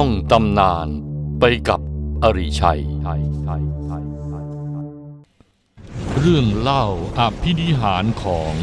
ท่องตำนานไปกับอริชัย เรื่องเล่าอภินิหารของ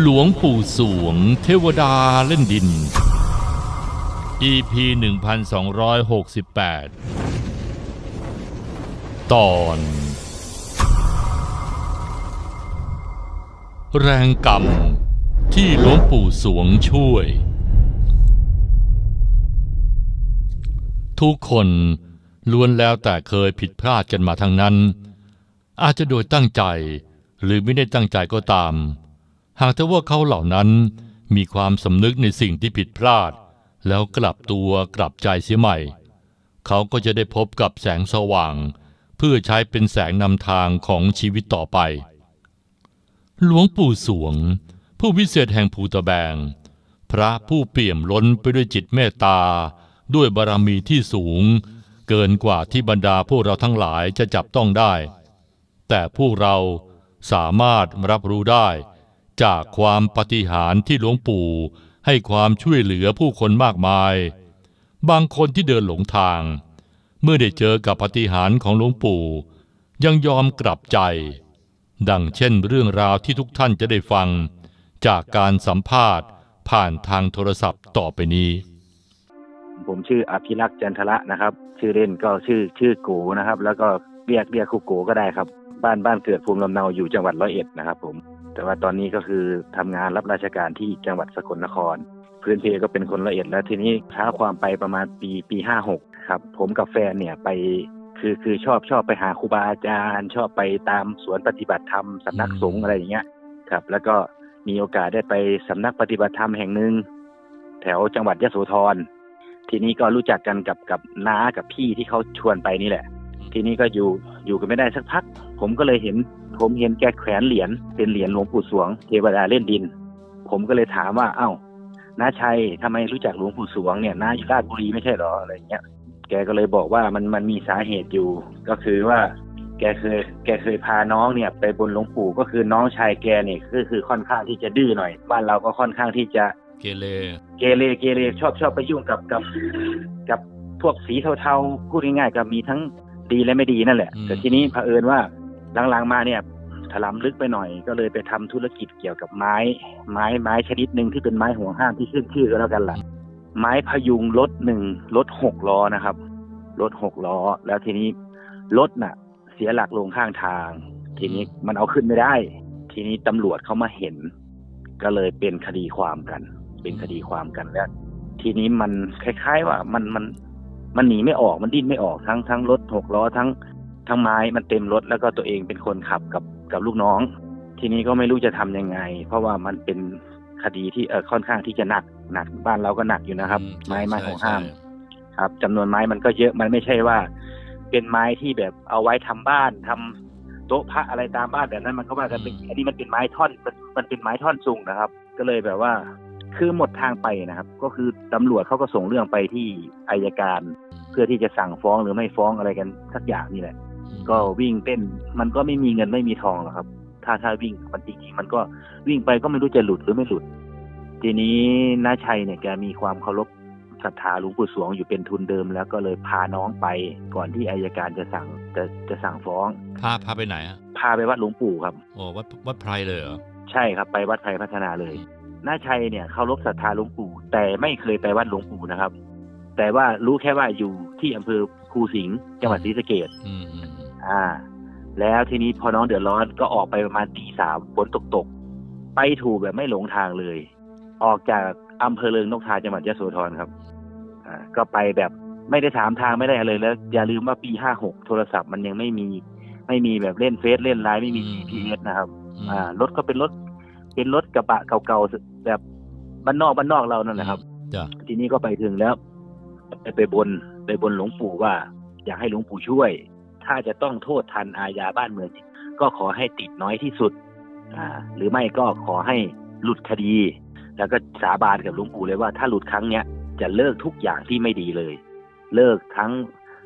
หลวงปู่สวงเทวดาเล่นดิน EP 1268 ตอน แรงกรรม ที่หลวงปู่สวงช่วย ทุกคนล้วนแล้วแต่เคยผิดพลาดกันมาทั้งนั้น อาจจะโดยตั้งใจหรือไม่ได้ตั้งใจก็ตาม หากแต่ว่าเขาเหล่านั้นมีความสำนึกในสิ่งที่ผิดพลาด แล้วกลับตัวกลับใจเสียใหม่ เขาก็จะได้พบกับแสงสว่าง เพื่อใช้เป็นแสงนำทางของชีวิตต่อไป หลวงปู่สวง ผู้วิเศษแห่งภูตะแบง พระผู้เปี่ยมล้นไปด้วยจิตเมตตา ด้วยบารมีที่สูง เกินกว่าที่บรรดาพวกเราทั้งหลายจะจับต้องได้ แต่พวกเราสามารถรับรู้ได้ จากความปฏิหารที่หลวงปู่ให้ความช่วยเหลือผู้คนมากมาย บางคนที่เดินหลงทาง เมื่อได้เจอกับปฏิหารของหลวงปู่ ยังยอมกลับใจ ดังเช่นเรื่องราวที่ทุกท่านจะได้ฟัง จากการสัมภาษณ์ผ่านทางโทรศัพท์ต่อไปนี้ ผมชื่ออภิรักษ์จันทระนะครับ ชื่อเล่นก็ชื่อชื่อกูนะครับ แล้วก็เรียกเรียกครูกูก็ได้ครับ บ้านบ้านเกิดภูมิลำเนาอยู่จังหวัดร้อยเอ็ดนะครับผมแต่ว่าตอนนี้ก็คือทำงานรับราชการที่จังหวัดสกลนคร พื้นเพก็เป็นคนร้อยเอ็ดแล้วทีนี้ท้าความไปประมาณปีปีห้าหกครับ ผมกับแฟนเนี่ยไปคือคือชอบชอบไปหาครูบาอาจารย์ ชอบไปตามสวนปฏิบัติธรรมสำนักสงฆ์อะไรอย่างเงี้ยครับ แล้วก็ มีโอกาสได้ไปสำนักปฏิบัติธรรมแห่งหนึ่งแถวจังหวัดยโสธรทีนี้ก็รู้จักกันกับกับน้ากับพี่ที่เขาชวนไปนี่แหละ ทีนี้ก็อยู่อยู่กันไม่ได้สักพัก ผมก็เลยเห็น ผมเห็นแกแขวนเหรียญเป็นเหรียญหลวงปู่สวงเทวดาเล่นดิน ผมก็เลยถามว่า เอ้าน้าชัยทำไมรู้จักหลวงปู่สวงเนี่ยน้าอยู่ราชบุรีไม่ใช่หรออะไรเงี้ย แกก็เลยบอกว่ามันมันมีสาเหตุอยู่ ก็คือว่า แกเคยแกเคยพาน้องเนี่ยไปบนหลวงปู่ก็คือน้องชายแกเนี่ยก็คือค่อนข้างที่จะดื้อหน่อย บ้านเราก็ค่อนข้างที่จะเกเรเกเรเกเรชอบชอบไปยุ่งกับกับกับพวกสีเทาๆพูดง่ายๆก็มีทั้งดีและไม่ดีนั่นแหละ แต่ทีนี้เผอิญว่าหลังๆมาเนี่ยถลำลึกไปหน่อยก็เลยไปทำธุรกิจเกี่ยวกับไม้ ไม้ไม้ชนิดหนึ่งที่เป็นไม้ห่วงห้ามที่ขึ้นชื่อก็แล้วกันล่ะ ไม้พยุงรถหนึ่งรถหกล้อนะครับรถหกล้อ แล้วทีนี้รถน่ะ เสียหลักลงข้างทาง ทีนี้มันเอาขึ้นไม่ได้ ทีนี้ตำรวจเขามาเห็น ก็เลยเป็นคดีความกัน เป็นคดีความกันแล้ว ทีนี้มันคล้ายๆว่ามันมันมันหนีไม่ออกมันดิ้นไม่ออกทั้งทั้งรถหกล้อทั้งทั้งไม้มันเต็มรถแล้วก็ตัวเองเป็นคนขับกับกับลูกน้อง ทีนี้ก็ไม่รู้จะทำยังไง เพราะว่ามันเป็นคดีที่เออค่อนข้างที่จะหนักหนักบ้านเราก็หนักอยู่นะครับ ไม้ไม้ของห้าม ครับจำนวนไม้มันก็เยอะมันไม่ใช่ว่า เป็นไม้ที่แบบเอาไว้ทำบ้านทำโต๊ะพระอะไรตามบ้านแบบนั้นมันก็ว่ากันเป็นอันนี้มันเป็นไม้ท่อนมันมันเป็นไม้ท่อนสูงนะครับ ก็เลยแบบว่าคือหมดทางไปนะครับ ก็คือตำรวจเขาก็ส่งเรื่องไปที่อายการ เพื่อที่จะสั่งฟ้องหรือไม่ฟ้องอะไรกันสักอย่างนี่แหละ ก็วิ่งเต้นมันก็ไม่มีเงินไม่มีทองหรอกครับ ถ้าถ้าวิ่งมันจริงๆมันก็วิ่งไปก็ไม่รู้จะหลุดหรือไม่หลุด ทีนี้น้าชัยเนี่ยแกมีความเคารพ ศรัทธาหลวงปู่สวงอยู่เป็นทุนเดิม แล้วก็เลยพาน้องไปก่อนที่อายการจะสั่งจะจะสั่งฟ้องพาพาไปไหนอะพาไปวัดหลวงปู่ครับโอ้วัดวัดไพรเลยเหรอใช่ครับไปวัดไทยพัฒนาเลยน้าชัยเนี่ยเคารพศรัทธาหลวงปู่ แต่ไม่เคยไปวัดหลวงปู่นะครับ แต่ว่ารู้แค่ว่าอยู่ที่อำเภอภูสิงห์จังหวัดศรีสะเกษอืมอืมอืมอ่า แล้วทีนี้พอน้องเดือดร้อนก็ออกไปประมาณตีสามฝนตกตกๆไปถูกแบบไม่หลงทางเลย ออกจากอำเภอเริงนกทาจังหวัดยะโสธรครับอ่า ก็ไปแบบไม่ได้ถามทางไม่ได้อะไรแล้ว อย่าลืมว่าปีห้าหกโทรศัพท์มันยังไม่มีไม่มีแบบเล่นเฟซเล่นไลน์ไม่มี GPS นะครับมอ่ารถก็เป็นรถ เป็นรถกระบะเก่าๆแบบบ้านนอกบ้านนอกเรานั่นแหละครับจ้ะทีนี้ก็ไปถึงแล้ว ไปไปบนไปบนหลวงปู่ว่า อยากให้หลวงปู่ช่วย ถ้าจะต้องโทษทันอาญาบ้านเมืองก็ขอให้ติดน้อยที่สุด อ่า หรือไม่ก็ขอให้หลุดคดี แล้วก็สาบานกับหลวงปู่เลยว่าถ้าหลุดครั้งเนี้ย จะเลิกทุกอย่างที่ไม่ดีเลย เลิกทั้ง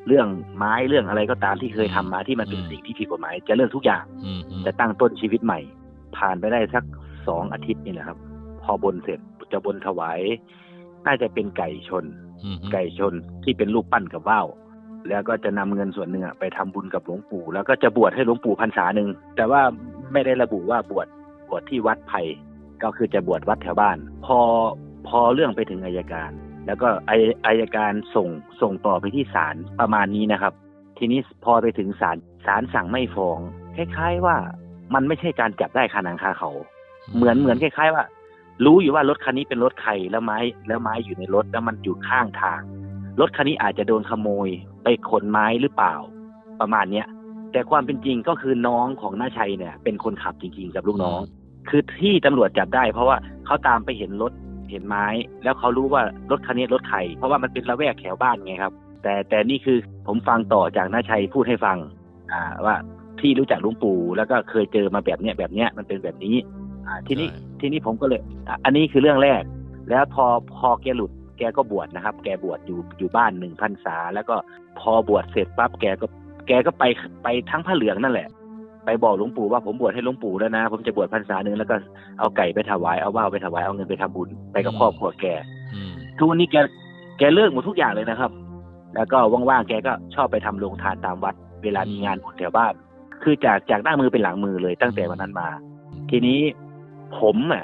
เรื่องไม้เรื่องอะไรก็ตามที่เคยทำมาที่มันเป็นสิ่งที่ผิดกฎหมาย จะเลิกทุกอย่างอืมอืมจะตั้งต้นชีวิตใหม่ ผ่านไปได้สักสองอาทิตย์นี่แหละครับ พอบนเสร็จจะบนถวายน่าจะเป็นไก่ชนอืมไก่ชนที่เป็นรูปปั้นกับว่าวแล้วก็จะนำเงินส่วนหนึ่งอะไปทำบุญกับหลวงปู่ แล้วก็จะบวชให้หลวงปู่พรรษาหนึ่งแต่ว่าไม่ได้ระบุว่าบวชบวชที่วัดไผ่ก็คือจะบวชวัดแถวบ้าน พอ พอเรื่องไปถึงอายการ แล้วก็อายอายการส่งส่งต่อไปที่ศาลประมาณนี้นะครับ ทีนี้พอไปถึงศาลศาลสั่งไม่ฟ้องคล้ายๆว่ามันไม่ใช่การจับได้คาหนังคาเขา เหมือนเหมือนคล้าย ๆ ว่า รู้อยู่ว่ารถคันนี้เป็นรถใครแล้วไม้แล้วไม้อยู่ในรถแล้วมันอยู่ข้างทาง รถคันนี้อาจจะโดนขโมยไปขนไม้หรือเปล่า ประมาณเนี้ยแต่ความเป็นจริงก็คือน้องของน้าชัยเนี่ย เป็นคนขับจริงๆกับลูกน้อง คือที่ตำรวจจับได้ เพราะว่าเขาตามไปเห็นรถ เห็นไม้ แล้วเขารู้ว่ารถคันนี้รถใครเพราะว่ามันเป็นละแวกแถวบ้านไงครับ แต่แต่นี่คือผมฟังต่อจากน้าชัยพูดให้ฟังอ่าว่าที่รู้จักหลุงปู่แล้วก็เคยเจอมาแบบเนี้ยแบบเนี้ยมันเป็นแบบนี้อ่าทีนี้ใช่ทีนี้ผมก็เลยอะอันนี้คือเรื่องแรก แล้วพอพอแกหลุดแกก็บวชนะครับ แกบวชอยู่อยู่บ้านหนึ่งพรรษาแล้วก็พอบวชเสร็จปั๊บแกก็แกก็ไปไปทั้งผ้าเหลืองนั่นแหละ ไปบอกหลวงปู่ว่าผมบวชให้หลวงปู่แล้วนะ ผมจะบวชพรรษาหนึ่งแล้วก็เอาไก่ไปถวายเอาว่าวไปถวายเอาเงินไปทำบุญไปกับครอบครัวแกอืมทุกวันนี้แกแกเลิกหมดทุกอย่างเลยนะครับ แล้วก็ว่างๆแกก็ชอบไปทำโรงทานตามวัด เวลามีงานบุญแถวบ้านคือจากจากหน้ามือเป็นหลังมือเลยตั้งแต่วันนั้นมา ทีนี้ผมอะ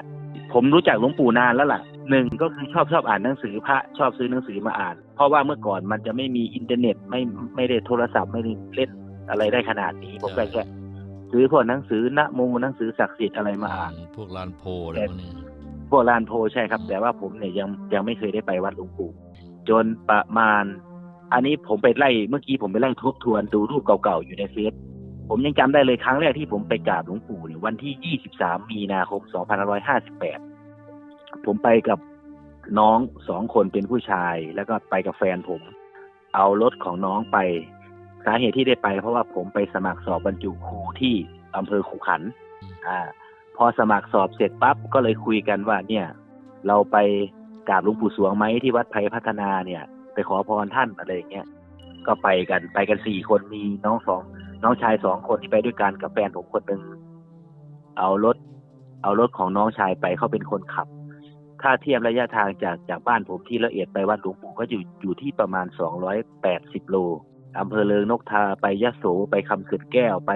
ผมรู้จักหลวงปู่นานแล้วล่ะหนึ่งก็คือชอบชอบอ่านหนังสือพระชอบซื้อหนังสือมาอ่าน เพราะว่าเมื่อก่อนมันจะไม่มีอินเทอร์เน็ตไม่ไม่ได้โทรศัพท์ไม่ได้เล่นอะไรได้ขนาดนี้ ผมก็แค่ ซื้อพวกหนังสือนะโมหนังสือศักดิ์สิทธิ์อะไรมาอ่านพวกลานโพอะไรพวกนี้พวกลานโพใช่ครับ แต่ว่าผมเนี่ยยังยังไม่เคยได้ไปวัดหลวงปู่จนประมาณ อันนี้ผมไปไล่เมื่อกี้ผมไปไล่ทบทวนดูรูปเก่าๆอยู่ในเฟซผมยังจำได้เลยครั้งแรกที่ผมไปกราบหลวงปู่เนี่ยวันที่ 23 มีนาคม 2558 ผมไปกับน้องสองคนเป็นผู้ชาย แล้วก็ไปกับแฟนผม เอารถของน้องไป สาเหตุที่ได้ไป เพราะว่าผมไปสมัครสอบบรรจุครูที่อำเภอขุขันอ่าพอสมัครสอบเสร็จปั๊บก็เลยคุยกันว่าเนี่ย เราไปกราบหลวงปู่สวงไหมที่วัดไผ่พัฒนาเนี่ย ไปขอพรท่านอะไรอย่างเงี้ยก็ไปกันไปกันสี่คนมีน้องสองน้องชายสองคนที่ไปด้วยกันกับแฟนผมคนหนึ่งเอารถ เอารถของน้องชายไปเขาเป็นคนขับ ถ้าเทียบระยะทางจากจากบ้านผมที่ละเอียดไปวัดหลวงปู่ก็อยู่อยู่ที่ประมาณสองร้อยแปดสิบโล อำเภอเลิงนกทาไปยะโสไปคำเขื่อนแก้วไป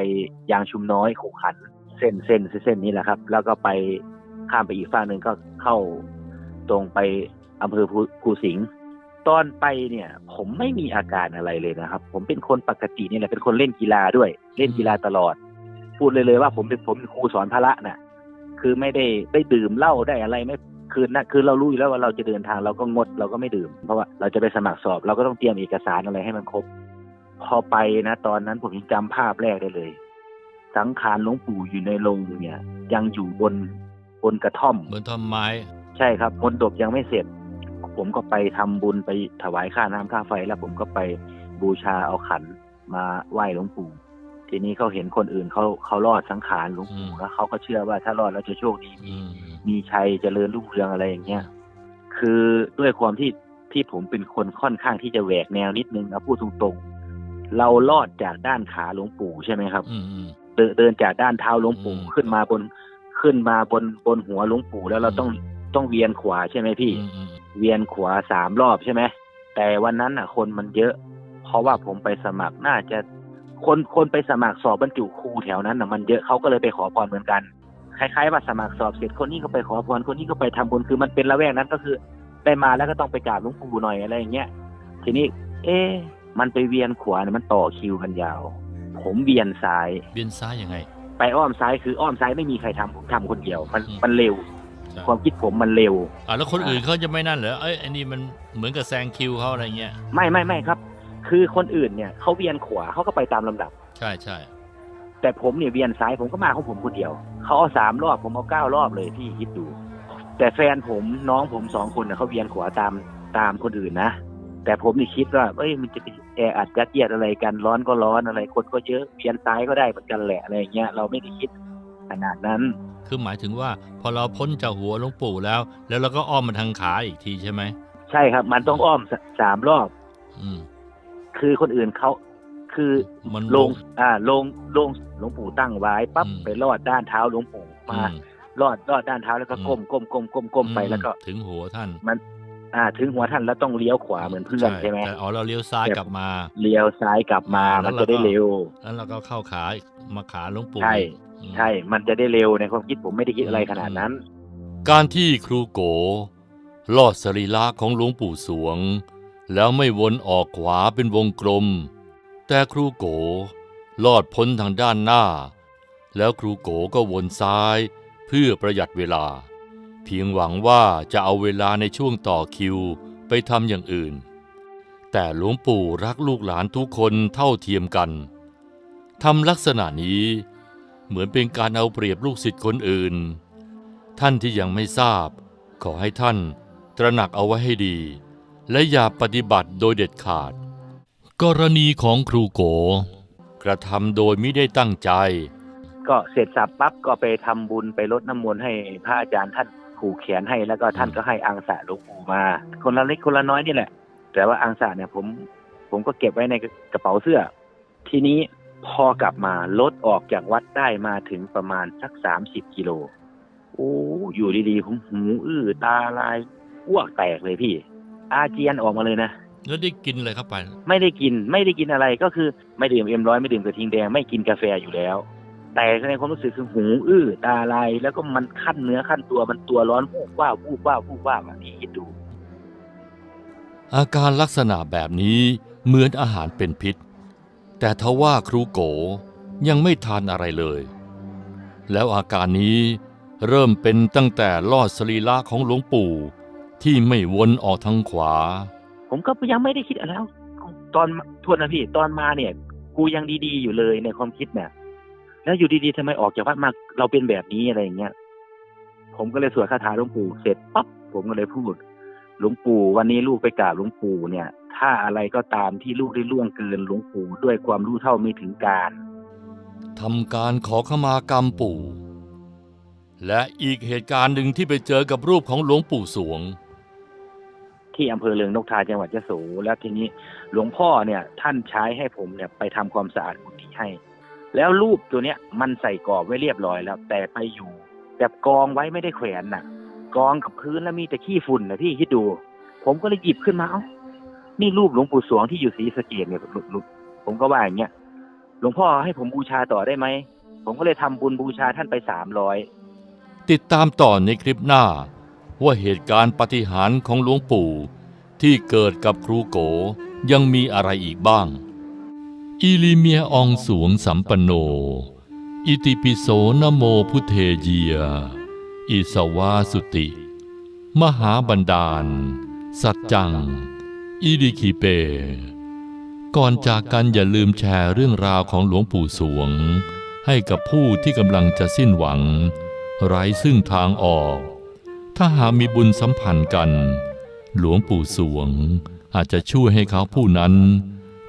ยางชุมน้อยขูขัน เส้นเส้นเส้นนี้แหละครับ แล้วก็ไปข้ามไปอีกฝั่งหนึ่งก็เข้าตรงไปอำเภอภูภูสิงห์ตอนไปเนี่ย ผมไม่มีอาการอะไรเลยนะครับ ผมเป็นคนปกตินี่แหละเป็นคนเล่นกีฬาด้วย เล่นกีฬาตลอด พูดเลยเลยว่าผมเป็นผมครูสอนพละน่ะ คือไม่ได้ได้ดื่มเหล้าได้อะไรไม่คือนะคือเรารู้อยู่แล้วว่าเราจะเดินทางเราก็งดเราก็ไม่ดื่ม เพราะว่าเราจะไปสมัครสอบ เราก็ต้องเตรียมเอกสารอะไรให้มันครบ พอไปนะตอนนั้นผมยังจำภาพแรกได้เลย สังขารหลวงปู่อยู่ในโรงเนี่ย ยังอยู่บนบนกระท่อมเหมือนทำไม้ ใช่ครับมนตบยังไม่เสร็จ ผมก็ไปทำบุญไปถวายค่าน้ำค่าไฟ แล้วผมก็ไปบูชาเอาขันมาไหว้หลวงปู่ ทีนี้เขาเห็นคนอื่นเขาเขารอดสังขารหลวงปู่อืมแล้วเขาก็เชื่อว่าถ้ารอดแล้วจะโชคดีมีอืมมีชัยเจริญรุ่งเรืองอะไรอย่างเงี้ยคือด้วยความที่ที่ผมเป็นคนค่อนข้างที่จะแหวกแนวนิดนึงนะพูดตรงๆ เราลอดจากด้านขาหลวงปู่ใช่ไหมครับอืมอืมเดินเดินจากด้านเท้าหลวงปู่อืมขึ้นมาบนขึ้นมาบนบนหัวหลวงปู่แล้วเราต้องต้องเวียนขวาใช่ไหมพี่อืมอืมเวียนขวาสามรอบใช่ไหมแต่วันนั้นอะ คนมันเยอะ เพราะว่าผมไปสมัครน่าจะคนคนไปสมัครสอบบรรจุครูแถวนั้นอะมันเยอะเขาก็เลยไปขอพรเหมือนกันคล้ายๆว่าสมัครสอบเสร็จคนนี้ก็ไปขอพรคนนี้ก็ไปทำบุญคือมันเป็นละแวกนั้นก็คือได้มาแล้วก็ต้องไปกราบหลวงปู่หน่อยอะไรอย่างเงี้ยทีนี้ เอ๊ะ มันไปเวียนขวาเนี่ยมันต่อคิวกันยาว ผมเวียนซ้ายเบียนซ้ายยังไง ไปอ้อมซ้ายคืออ้อมซ้ายไม่มีใครทำผมทำคนเดียว มันอืม มันเร็วใช่ความคิดผมมันเร็ว อ่าแล้วคนอื่นเขาจะไม่นั่นเหรอเอ้ยอันนี้มันเหมือนกับแซงคิวเขาอะไรเงี้ยไม่ไม่ไม่ครับ คือคนอื่นเนี่ยเขาเวียนขวาเขาก็ไปตามลำดับ ใช่ใช่แต่ผมเนี่ยเวียนซ้ายผมก็มาของผมคนเดียวเขาเอาสามรอบผมเอาเก้ารอบเลยพี่คิดดู แต่แฟนผมน้องผมสองคนเนี่ยเขาเวียนขวาตามตามคนอื่นนะแต่ผมนี่คิดว่าเอ้ยมันจะไป แออัดยัดเยียดอะไรกันร้อนก็ร้อนอะไร คนก็เยอะเวียนซ้ายก็ได้เหมือนกันแหละอะไรอย่างเงี้ยเราไม่ได้คิดขนาดนั้น คือหมายถึงว่าพอเราพ้นจากหัวหลวงปู่แล้ว แล้วเราก็อ้อมมาทางขาอีกทีใช่ไหมใช่ครับ มันต้องอ้อมสสามรอบ อืม คือคนอื่นเขาคือมันลง อ่า ลงลงหลวงปู่ตั้งไว้ปั๊บอืมไปลอดด้านเท้าหลวงปู่อืมามลอดลอดด้านเท้าแล้วก็ก้มก้มก้มก้มก้มไปแล้วก็ถึงหัวท่าน อ่าถึงหัวท่านแล้วต้องเลี้ยวขวาเหมือนเพื่อนใช่ไหมแต่อ๋อเราเลี้ยวซ้ายแบบกลับมา เลี้ยวซ้ายกลับมาแล้มัวนเราก็จะได้เร็วแล้วเราก็เข้าขามาขาหลวงปู่ใช่อืมใช่ มันจะได้เร็วในความคิดผมไม่ได้คิดอะไรขนาดนั้น การที่ครูโกลอดสรีระของหลวงปู่สวง แล้วไม่วนออกขวาเป็นวงกลม แต่ครูโกลอดพ้นทางด้านหน้า แล้วครูโกก็วนซ้ายเพื่อประหยัดเวลา เพียงหวังว่าจะเอาเวลาในช่วงต่อคิวไปทำอย่างอื่น แต่หลวงปู่รักลูกหลานทุกคนเท่าเทียมกันทำลักษณะนี้เหมือนเป็นการเอาเปรียบลูกศิษย์คนอื่น ท่านที่ยังไม่ทราบ ขอให้ท่านตระหนักเอาไว้ให้ดี และอย่าปฏิบัติโดยเด็ดขาด กรณีของครูโก กระทำโดยไม่ได้ตั้งใจ ก็เสร็จสับปั๊บก็ไปทำบุญไปรดน้ำมนต์ให้พระอาจารย์ท่าน ผูกแขนให้แล้วก็ท่านก็ให้อังสะหลวงปู่มา คนละเล็กคนละน้อยนี่แหละ แต่ว่าอังสะเนี่ยผม ผมก็เก็บไว้ในกระเป๋าเสื้อ ทีนี้พอกลับมารถออกจากวัดได้มาถึงประมาณสักสามสิบกิโลโอ้อยู่ดีๆผมหูอื้อตาลายอ้วกแตกเลยพี่ อาเจียนออกมาเลยนะแล้วได้กินอะไรเข้าไป ไม่ได้กินไม่ได้กินอะไรก็คือไม่ดื่มเอ็มร้อยไม่ดื่มกระทิงแดงไม่กินกาแฟอยู่แล้ว แต่ในความรู้สึกคือหูอื้อตาลายแล้วก็มันขั้นเนื้อขั้นตัวมันตัวร้อนวูบว่าบวูบว่าบวูบว่าบอะนี่คิดดู อาการลักษณะแบบนี้เหมือนอาหารเป็นพิษ แต่ทว่าครูโกยังไม่ทานอะไรเลย แล้วอาการนี้เริ่มเป็นตั้งแต่ลอดสรีระของหลวงปู่ที่ไม่วนออกทางขวา ผมก็ยังไม่ได้คิดอะไรแล้ว ตอนโทษนะพี่ตอนมาเนี่ย กูยังดีๆอยู่เลยในความคิดเนี่ย แล้วอยู่ดีๆทำไมออกจากวัดมาเราเป็นแบบนี้อะไรอย่างเงี้ยผมก็เลยสวดคาถาหลวงปู่เสร็จปั๊บผมก็เลยพูดหลวงปู่วันนี้ลูกไปกราบหลวงปู่เนี่ย ถ้าอะไรก็ตามที่ลูกได้ล่วงเกินหลวงปู่ด้วยความรู้เท่าไม่ถึงการทำการขอขมากรรมปู่ และอีกเหตุการณ์หนึ่งที่ไปเจอกับรูปของหลวงปู่สวง ที่อำเภอเลืองนกทาจังหวัดยะโสแล้วทีนี้หลวงพ่อเนี่ยท่านใช้ให้ผมเนี่ยไปทำความสะอาดกุฏิให้ แล้วรูปตัวเนี้ยมันใส่กรอบไว้เรียบร้อยแล้ว แต่ไปอยู่แบบกองไว้ไม่ได้แขวนน่ะ กองกับพื้นแล้วมีแต่ขี้ฝุ่นนะพี่คิดดู ผมก็เลยหยิบขึ้นมาเอ้านี่รูปหลวงปู่สวงที่อยู่ศรีสะเกดเนี่ยหลุดหลุดผมก็ว่าอย่างเงี้ยหลวงพ่อให้ผมบูชาต่อได้ไหม ผมก็เลยทำบุญบูชาท่านไปสามร้อยติดตามต่อในคลิปหน้า ว่าเหตุการณ์ปฏิหารของหลวงปู่ ที่เกิดกับครูโกยังมีอะไรอีกบ้าง อิลิเมียอองสวงสัมปโน อิติปิโสนโมพุเทเยีย อิสวาสุติ มหาบันดาล สัจจัง อิดิคิเป ก่อนจากกันอย่าลืมแชร์เรื่องราวของหลวงปู่สวง ให้กับผู้ที่กำลังจะสิ้นหวัง ไร้ซึ่งทางออก ถ้าหากมีบุญสัมพันธ์กัน หลวงปู่สวงอาจจะช่วยให้เขาผู้นั้น